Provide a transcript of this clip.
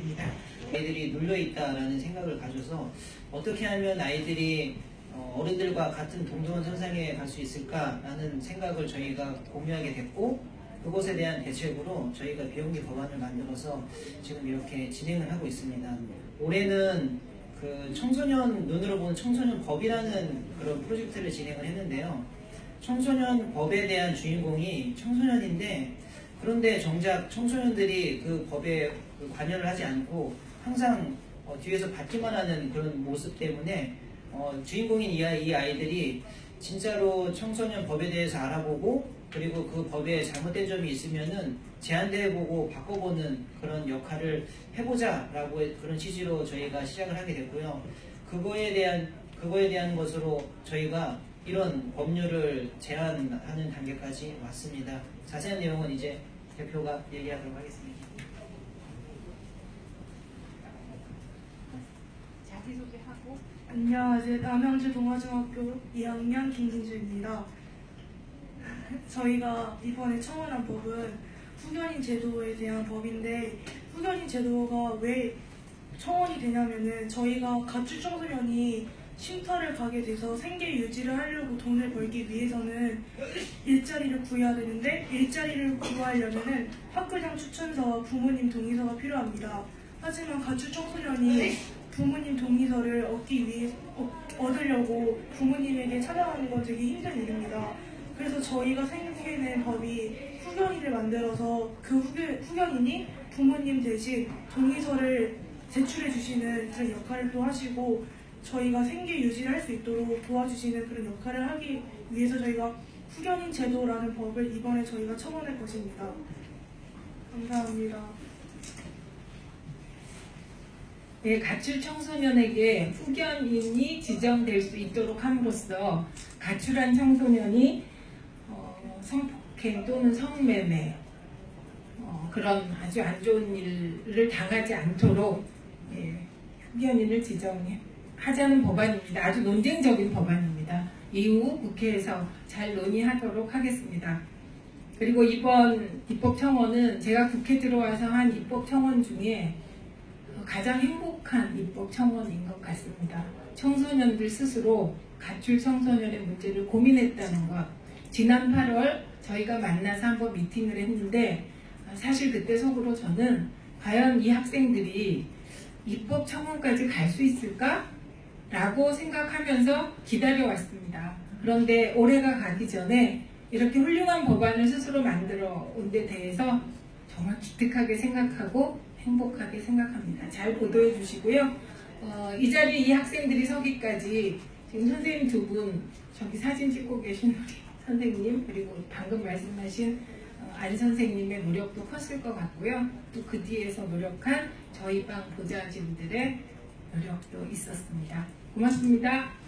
부탁드립니다. 아이들이 눌려 있다라는 생각을 가져서 어떻게 하면 아이들이 어, 어른들과 같은 동등한 선상에 갈 수 있을까라는 생각을 저희가 공유하게 됐고 그것에 대한 대책으로 저희가 배움기 법안을 만들어서 지금 이렇게 진행을 하고 있습니다. 올해는 그 청소년 눈으로 보는 청소년 법이라는 그런 프로젝트를 진행을 했는데요. 청소년 법에 대한 주인공이 청소년인데 그런데 정작 청소년들이 그 법에 그 관여를 하지 않고 항상 어, 뒤에서 받기만 하는 그런 모습 때문에 어, 주인공인 이, 아이, 이 아이들이 진짜로 청소년 법에 대해서 알아보고 그리고 그 법에 잘못된 점이 있으면은 제안대해보고 바꿔보는 그런 역할을 해보자라고 그런 취지로 저희가 시작을 하게 됐고요. 그거에 대한 그거에 대한 것으로 저희가 이런 법률을 제안하는 단계까지 왔습니다. 자세한 내용은 이제 대표가 얘기하도록 하겠습니다. 자기소개하고 안녕하세요. 남양주 동아중학교 2학년 김진주입니다. 저희가 이번에 청원한 법은 후견인 제도에 대한 법인데 후견인 제도가 왜 청원이 되냐면은 저희가 가출 청소년이 쉼터를 가게 돼서 생계 유지를 하려고 돈을 벌기 위해서는 일자리를 구해야 되는데 일자리를 구하려면은 학교장 추천서와 부모님 동의서가 필요합니다. 하지만 가출 청소년이 부모님 동의서를 얻기 위해 어, 얻으려고 부모님에게 찾아가는 건 되게 힘든 일입니다. 그래서 저희가 생각해낸 법이 후견인을 만들어서 그 후견, 후견인이 부모님 대신 동의서를 제출해 주시는 그런 역할을 또 하시고 저희가 생계 유지를 할 수 있도록 도와주시는 그런 역할을 하기 위해서 저희가 후견인 제도라는 법을 이번에 저희가 청원할 것입니다. 감사합니다. 네, 가출 청소년에게 후견인이 지정될 수 있도록 함으로써 가출한 청소년이 어, 성폭행 또는 성매매 어, 그런 아주 안 좋은 일을 당하지 않도록 예, 후견인을 지정 하자는 법안입니다. 아주 논쟁적인 법안입니다. 이후 국회에서 잘 논의하도록 하겠습니다. 그리고 이번 입법 청원은 제가 국회 들어와서 한 입법 청원 중에 가장 행복한 입법 청원인 것 같습니다. 청소년들 스스로 가출 청소년의 문제를 고민했다는 것. 지난 8월 저희가 만나서 한번 미팅을 했는데 사실 그때 속으로 저는 과연 이 학생들이 입법 청원까지 갈 수 있을까? 라고 생각하면서 기다려왔습니다. 그런데 올해가 가기 전에 이렇게 훌륭한 법안을 스스로 만들어 온 데 대해서 정말 기특하게 생각하고 행복하게 생각합니다. 잘 보도해 주시고요. 어, 이 자리에 이 학생들이 서기까지 지금 선생님 두 분 저기 사진 찍고 계신 우리 선생님 그리고 방금 말씀하신 어, 안 선생님의 노력도 컸을 것 같고요. 또 그 뒤에서 노력한 저희 방 보좌진들의 노력도 있었습니다. 고맙습니다.